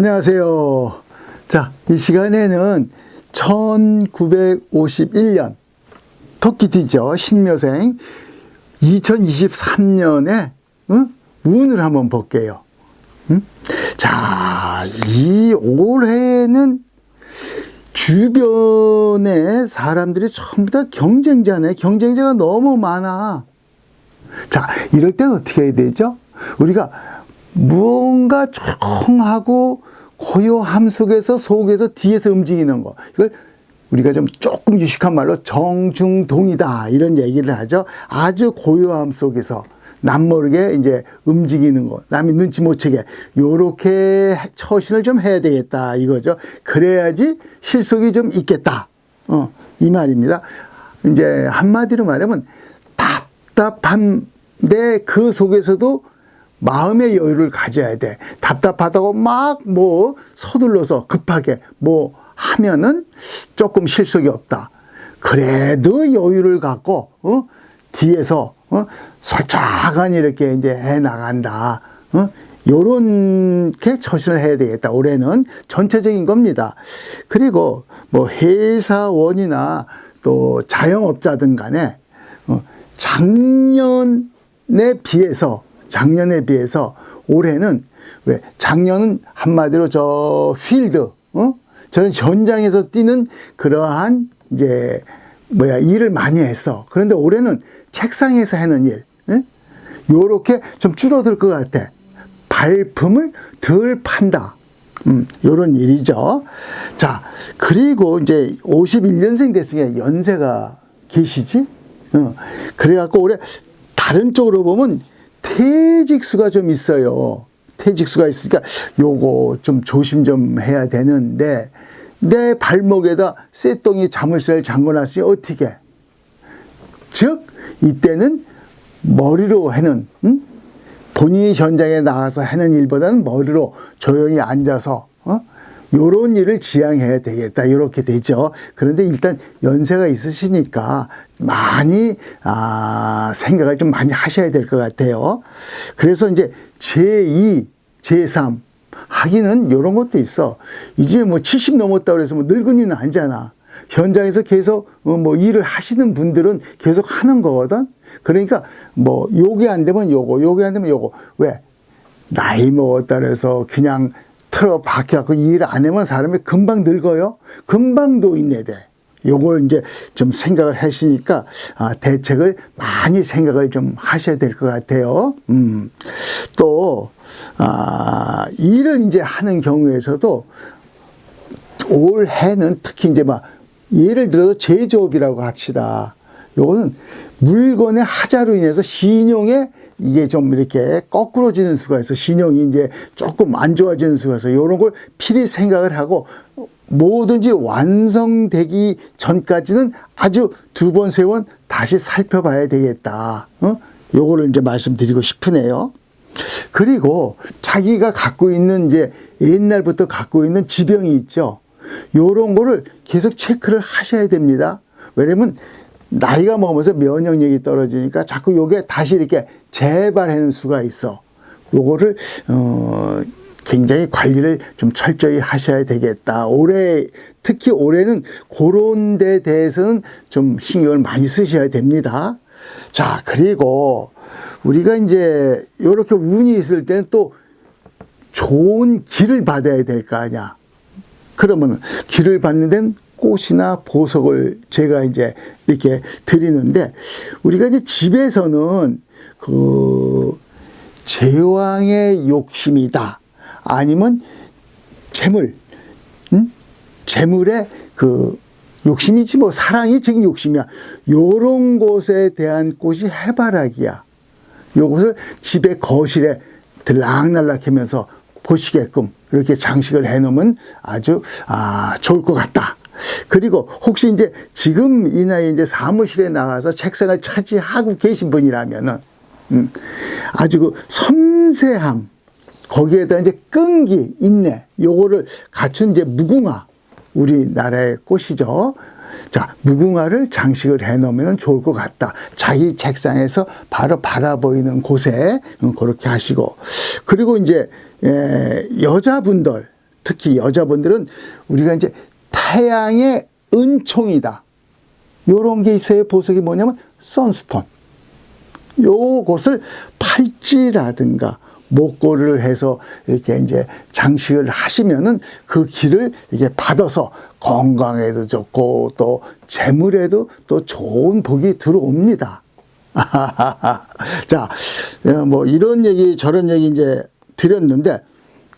안녕하세요. 자, 이 시간에는 1951년 토끼띠죠. 신묘생 2023년에 운을 한번 볼게요. 응? 자, 이 올해는 주변에 사람들이 전부 다 경쟁자네. 경쟁자가 너무 많아. 자, 이럴 때 어떻게 해야 되죠? 우리가 무언가 조용하고 고요함 속에서 속에서 뒤에서 움직이는 거. 이걸 우리가 좀 조금 유식한 말로 정중동이다. 이런 얘기를 하죠. 아주 고요함 속에서 남모르게 이제 움직이는 거. 남이 눈치 못 채게. 요렇게 처신을 좀 해야 되겠다. 이거죠. 그래야지 실속이 좀 있겠다. 어, 이 말입니다. 이제 한마디로 말하면 답답한데 그 속에서도 마음의 여유를 가져야 돼. 답답하다고 막 뭐 서둘러서 급하게 뭐 하면은 조금 실속이 없다. 그래도 여유를 갖고 어? 뒤에서 어? 솔직하게 이렇게 이제 해 나간다. 어? 요렇게 처신을 해야 되겠다. 올해는 전체적인 겁니다. 그리고 뭐 회사원이나 또 자영업자든 간에 어, 작년에 비해서 작년에 비해서 올해는 왜 작년은 한마디로 저 필드 어? 저는 현장에서 뛰는 그러한 이제 뭐야 일을 많이 했어. 그런데 올해는 책상에서 하는 일, 예? 요렇게 좀 줄어들 것 같아. 발품을 덜 판다. 음, 요런 일이죠. 자, 그리고 이제 51년생 됐으니까 연세가 계시지? 어, 그래갖고 올해 다른 쪽으로 보면 퇴직수가 좀 있어요. 퇴직수가 있으니까 요거 좀 조심 좀 해야 되는데 내 발목에다 쇠똥이 자물쇠를 잠궈놨으니 어떻게? 즉 이때는 머리로 하는 음? 본인이 현장에 나가서 하는 일보다는 머리로 조용히 앉아서 어? 요런 일을 지향해야 되겠다. 이렇게 되죠. 그런데 일단 연세가 있으시니까 많이, 아, 생각을 좀 많이 하셔야 될 것 같아요. 그래서 이제 제2, 제3, 하기는 요런 것도 있어. 이제 뭐 70 넘었다 그래서 뭐 늙은이는 아니잖아. 현장에서 계속 어, 뭐 일을 하시는 분들은 계속 하는 거거든. 그러니까 뭐 요게 안 되면 요거, 요게 안 되면 요거. 왜? 나이 먹었다 그래서 그냥 틀어 박혀갖고 일 안 하면 사람이 금방 늙어요. 금방 노인네 돼. 요걸 이제 좀 생각을 하시니까 아, 대책을 많이 생각을 좀 하셔야 될 것 같아요. 음. 또 아, 일을 이제 하는 경우에서도 올해는 특히 이제 막 예를 들어서 제조업이라고 합시다. 요거는 물건의 하자로 인해서 신용에 이게 좀 이렇게 거꾸로지는 수가 있어. 신용이 이제 조금 안 좋아지는 수가 있어. 요런 걸 필히 생각을 하고 뭐든지 완성되기 전까지는 아주 두 번, 세 번 다시 살펴봐야 되겠다. 어? 요거를 이제 말씀드리고 싶으네요. 그리고 자기가 갖고 있는 이제 옛날부터 갖고 있는 지병이 있죠. 요런 거를 계속 체크를 하셔야 됩니다. 왜냐면 나이가 먹으면서 면역력이 떨어지니까 자꾸 요게 다시 이렇게 재발하는 수가 있어. 요거를 어 굉장히 관리를 좀 철저히 하셔야 되겠다. 올해 특히 올해는 그런 데 대해서는 좀 신경을 많이 쓰셔야 됩니다. 자, 그리고 우리가 이제 요렇게 운이 있을 때는 또 좋은 길을 받아야 될 거 아니야. 그러면 길을 받는 데는 꽃이나 보석을 제가 이제 이렇게 드리는데 우리가 이제 집에서는 그 제왕의 욕심이다. 아니면 재물, 음? 재물의 그 욕심이지 뭐 사랑이 지금 욕심이야. 요런 곳에 대한 꽃이 해바라기야. 요것을 집의 거실에 들락날락 하면서 보시게끔 이렇게 장식을 해 놓으면 아주 아 좋을 것 같다. 그리고 혹시 이제 지금 이 나이 이제 사무실에 나가서 책상을 차지하고 계신 분이라면은 음, 아주 그 섬세함 거기에다 이제 끈기 인내 요거를 갖춘 이제 무궁화 우리나라의 꽃이죠. 자, 무궁화를 장식을 해 놓으면 좋을 것 같다. 자기 책상에서 바로 바라보이는 곳에 음, 그렇게 하시고. 그리고 이제, 예, 여자분들, 특히 여자분들은 우리가 이제 태양의 은총이다. 요런 게 있어요. 보석이 뭐냐면 선스톤. 요것을 팔찌라든가 목걸이를 해서 이렇게 이제 장식을 하시면은 그 길을 이게 받아서 건강에도 좋고 또 재물에도 또 좋은 복이 들어옵니다. 자, 어, 뭐 이런 얘기 저런 얘기 이제 드렸는데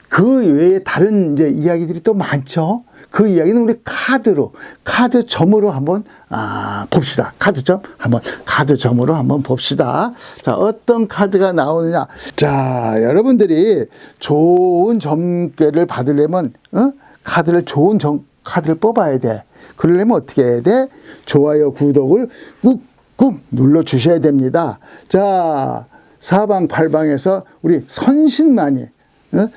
그 외에 다른 이제 이야기들이 또 많죠. 그 이야기는 우리 카드로 카드 점으로 한번 아, 봅시다. 카드점 한번 카드점으로 한번 봅시다. 자, 어떤 카드가 나오느냐? 자, 여러분들이 좋은 점괘를 받으려면 어? 카드를 좋은 점 카드를 뽑아야 돼. 그러려면 어떻게 해야 돼? 좋아요, 구독을 꾹꾹 눌러 주셔야 됩니다. 자, 사방 팔방에서 우리 선신만이 어?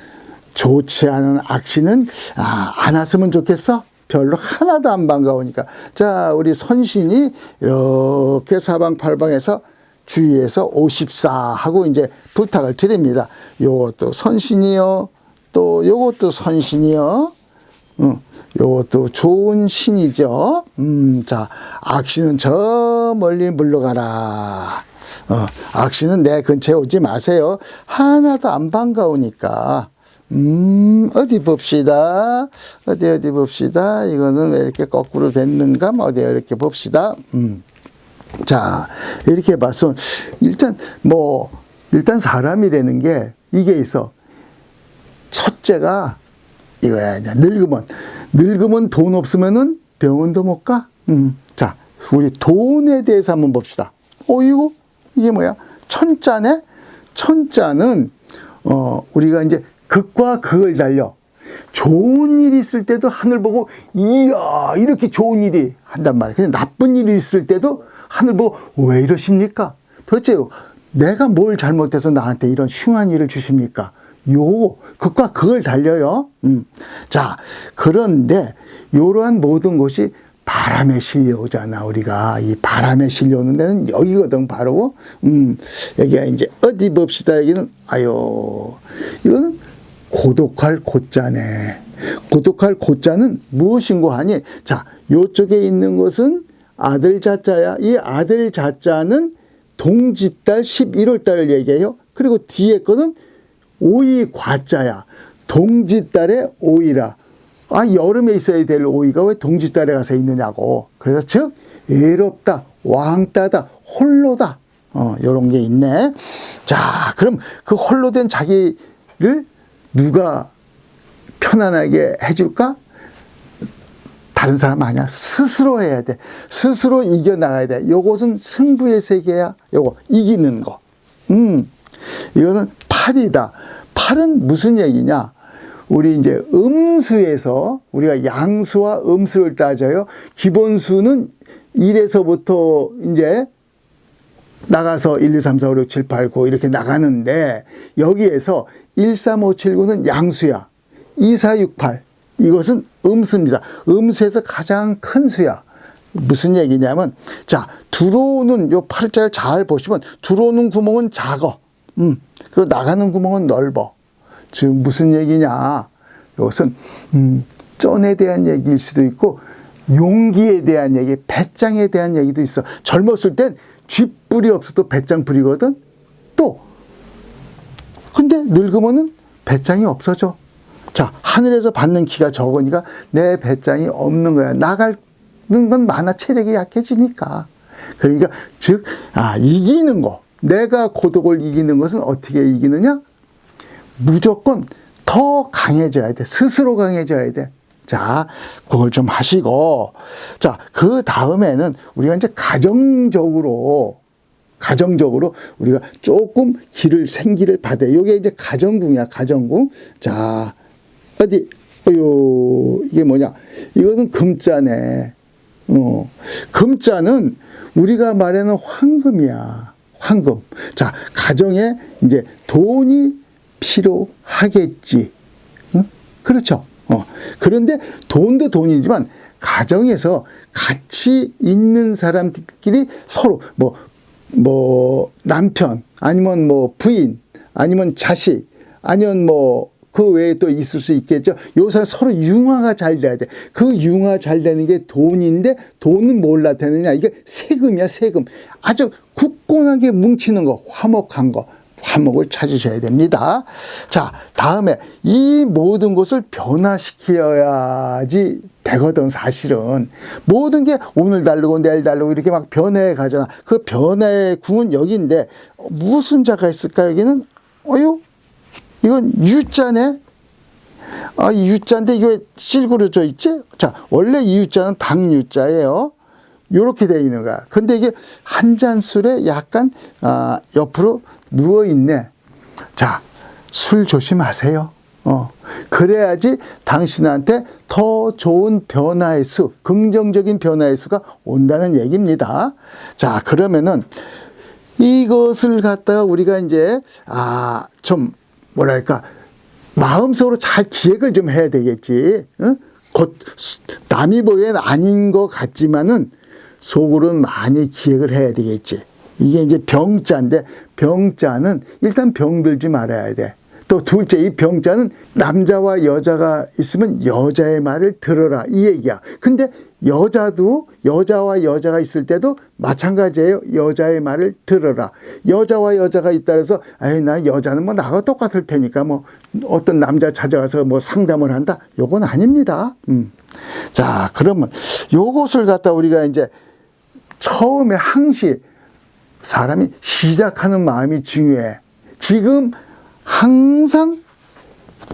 좋지 않은 악신은 아, 안 왔으면 좋겠어. 별로 하나도 안 반가우니까. 자, 우리 선신이 이렇게 사방팔방에서 주위에서 54 하고 이제 부탁을 드립니다. 요것도 선신이요. 또 요것도 선신이요. 응. 요것도 좋은 신이죠. 음, 자, 악신은 저 멀리 물러가라. 어, 악신은 내 근처에 오지 마세요. 하나도 안 반가우니까. 음, 어디 봅시다. 어디, 어디 봅시다. 이거는 왜 이렇게 거꾸로 됐는가? 뭐 어디 이렇게 봅시다. 음. 자, 이렇게 봤으면, 일단, 뭐, 일단 사람이라는 게 이게 있어. 첫째가 이거야. 이제 늙으면. 늙으면 돈 없으면은 병원도 못 가? 음. 자, 우리 돈에 대해서 한번 봅시다. 어, 이거? 이게 뭐야? 천자네? 천자는, 어, 우리가 이제 극과 극을 달려. 좋은 일이 있을 때도 하늘 보고, 이야, 이렇게 좋은 일이 한단 말이야. 근데 나쁜 일이 있을 때도 하늘 보고, 왜 이러십니까? 도대체 내가 뭘 잘못해서 나한테 이런 흉한 일을 주십니까? 요, 극과 극을 달려요. 음. 자, 그런데, 요러한 모든 것이 바람에 실려오잖아, 우리가. 이 바람에 실려오는 데는 여기거든, 바로. 음, 여기가 이제 어디 봅시다. 여기는, 아유, 이거는 고독할 고자네. 고독할 고자는 무엇인고 하니? 자, 요쪽에 있는 것은 아들 자자야. 이 아들 자자는 동짓달 11월 달을 얘기해요. 그리고 뒤에 거는 오이 과자야. 동짓달에 오이라. 아, 여름에 있어야 될 오이가 왜 동짓달에 가서 있느냐고. 그래서 즉, 외롭다, 왕따다, 홀로다. 어, 요런 게 있네. 자, 그럼 그 홀로 된 자기를 누가 편안하게 해줄까? 다른 사람 아니야. 스스로 해야 돼. 스스로 이겨나가야 돼. 요것은 승부의 세계야. 요거, 이기는 거. 음, 이거는 팔이다. 팔은 무슨 얘기냐? 우리 이제 음수에서 우리가 양수와 음수를 따져요. 기본수는 1에서부터 이제 나가서 1, 2, 3, 4, 5, 6, 7, 8, 9 이렇게 나가는데 여기에서 1, 3, 5, 7, 9는 양수야. 2, 4, 6, 8 이것은 음수입니다. 음수에서 가장 큰 수야. 무슨 얘기냐면 자 들어오는 요 팔자를 잘 보시면 들어오는 구멍은 작어. 음 그리고 나가는 구멍은 넓어. 지금 무슨 얘기냐? 이것은 음, 쩐에 대한 얘기일 수도 있고 용기에 대한 얘기, 배짱에 대한 얘기도 있어. 젊었을 땐 쥐뿔이 없어도 배짱뿔이거든. 또 늙으면은 배짱이 없어져. 자 하늘에서 받는 기가 적으니까 내 배짱이 없는 거야. 나가는 건 많아 체력이 약해지니까. 그러니까 즉 아, 이기는 거. 내가 고독을 이기는 것은 어떻게 이기느냐? 무조건 더 강해져야 돼. 스스로 강해져야 돼. 자, 그걸 좀 하시고. 자, 그 다음에는 우리가 이제 가정적으로, 가정적으로 우리가 조금 길을, 생기를 받아요. 요게 이제 가정궁이야, 가정궁. 자, 어디, 어유 이게 뭐냐. 이것은 금자네. 어, 금자는 우리가 말하는 황금이야. 황금. 자, 가정에 이제 돈이 필요하겠지. 응? 그렇죠. 어. 그런데 돈도 돈이지만 가정에서 같이 있는 사람들끼리 서로 뭐, 뭐, 남편, 아니면 뭐 부인, 아니면 자식, 아니면 뭐 그 외에 또 있을 수 있겠죠. 요새는 서로 융화가 잘 돼야 돼. 그 융화 잘 되는 게 돈인데 돈은 뭘 나타내느냐? 이게 세금이야, 세금. 아주 굳건하게 뭉치는 거, 화목한 거. 화목을 찾으셔야 됩니다. 자, 다음에 이 모든 것을 변화시켜야지 되거든, 사실은. 모든 게 오늘 다르고 내일 다르고 이렇게 막 변해 가잖아. 그 변화의 궁은 여기인데, 무슨 자가 있을까, 여기는? 어유? 이건 유자네? 아, 이 유자인데 이거 실구려져 있지? 자, 원래 이 유자는 당유자예요. 요렇게 돼 있는 거야. 근데 이게 한 잔 술에 약간 아, 옆으로 누워 있네. 자, 술 조심하세요. 어. 그래야지 당신한테 더 좋은 변화의 수, 긍정적인 변화의 수가 온다는 얘기입니다. 자, 그러면은 이것을 갖다가 우리가 이제 아, 좀 뭐랄까 마음속으로 잘 기획을 좀 해야 되겠지. 응? 곧 수- 남이 보기엔 아닌 것 같지만은 속으로는 많이 기획을 해야 되겠지. 이게 이제 병자인데 병자는 일단 병들지 말아야 돼. 또 둘째 이 병자는 남자와 여자가 있으면 여자의 말을 들어라 이 얘기야. 근데 여자도 여자와 여자가 있을 때도 마찬가지예요. 여자의 말을 들어라. 여자와 여자가 있다 그래서 아이 나 여자는 뭐 나가 똑같을 테니까 뭐 어떤 남자 찾아가서 뭐 상담을 한다. 요건 아닙니다. 음. 자, 그러면 요것을 갖다 우리가 이제 처음에 항시 사람이 시작하는 마음이 중요해. 지금 항상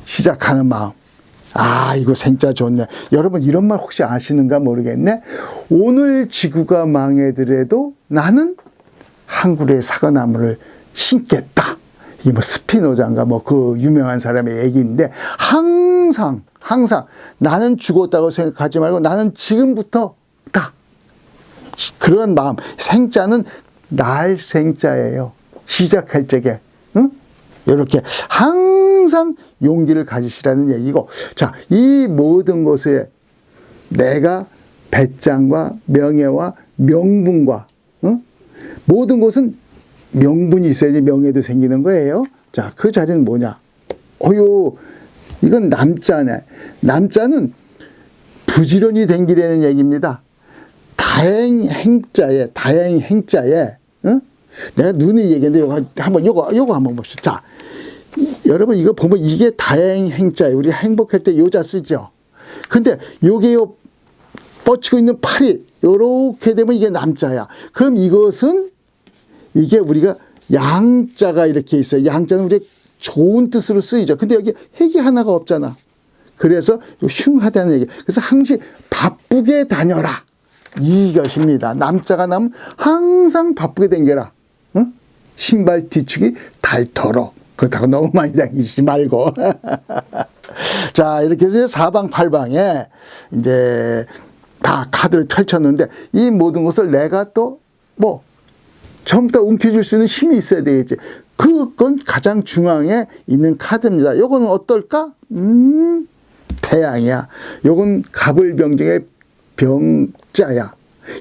시작하는 마음. 아, 이거 생자 좋네. 여러분, 이런 말 혹시 아시는가 모르겠네. 오늘 지구가 망해더라도 나는 한 그루의 사과나무를 심겠다. 이게 뭐 스피노자인가 뭐 그 유명한 사람의 얘기인데 항상, 항상 나는 죽었다고 생각하지 말고 나는 지금부터 다 그런 마음. 생자는 날 생자예요. 시작할 적에. 응? 이렇게 항상 용기를 가지시라는 얘기고. 자, 이 모든 것에 내가 배짱과 명예와 명분과 응? 모든 것은 명분이 있어야지 명예도 생기는 거예요. 자, 그 자리는 뭐냐? 어요, 이건 남자네. 남자는 부지런히 댕기라는 얘기입니다. 다행 행자에 다행 행자에 응? 내가 눈을 얘기했는데 요거 한번 요거 요거 한번 봅시다. 자, 여러분 이거 보면 이게 다행 행자에 우리 행복할 때 요자 쓰죠. 근데 요게 요 뻗치고 있는 팔이 요렇게 되면 이게 남자야. 그럼 이것은 이게 우리가 양자가 이렇게 있어요. 양자는 우리 좋은 뜻으로 쓰이죠. 근데 여기 핵이 하나가 없잖아. 그래서 요 흉하다는 얘기. 그래서 항시 바쁘게 다녀라. 이것입니다. 남자가 나면 항상 바쁘게 다녀라. 응? 신발 뒤축이 닳도록. 그렇다고 너무 많이 다니지 말고. 자, 이렇게 해서 사방팔방에 이제 다 카드를 펼쳤는데 이 모든 것을 내가 또 뭐 전부 다 움켜쥘 수 있는 힘이 있어야 되겠지. 그건 가장 중앙에 있는 카드입니다. 요거는 어떨까? 음, 태양이야. 요건 갑을 병정의 병자야.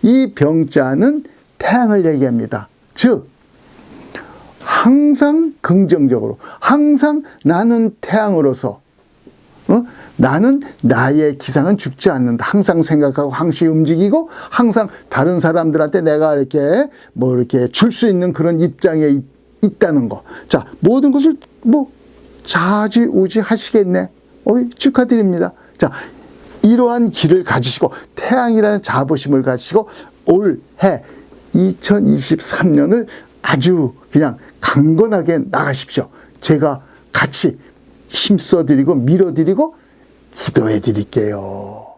이 병자는 태양을 얘기합니다. 즉, 항상 긍정적으로, 항상 나는 태양으로서, 어? 나는 나의 기상은 죽지 않는다. 항상 생각하고 항시 움직이고 항상 다른 사람들한테 내가 이렇게 뭐 이렇게 줄 수 있는 그런 입장에 있, 있다는 거. 자, 모든 것을 뭐 자지우지 하시겠네. 어, 축하드립니다. 자, 이러한 길을 가지시고 태양이라는 자부심을 가지시고 올해 2023년을 아주 그냥 강건하게 나가십시오. 제가 같이 힘써드리고 밀어드리고 기도해 드릴게요.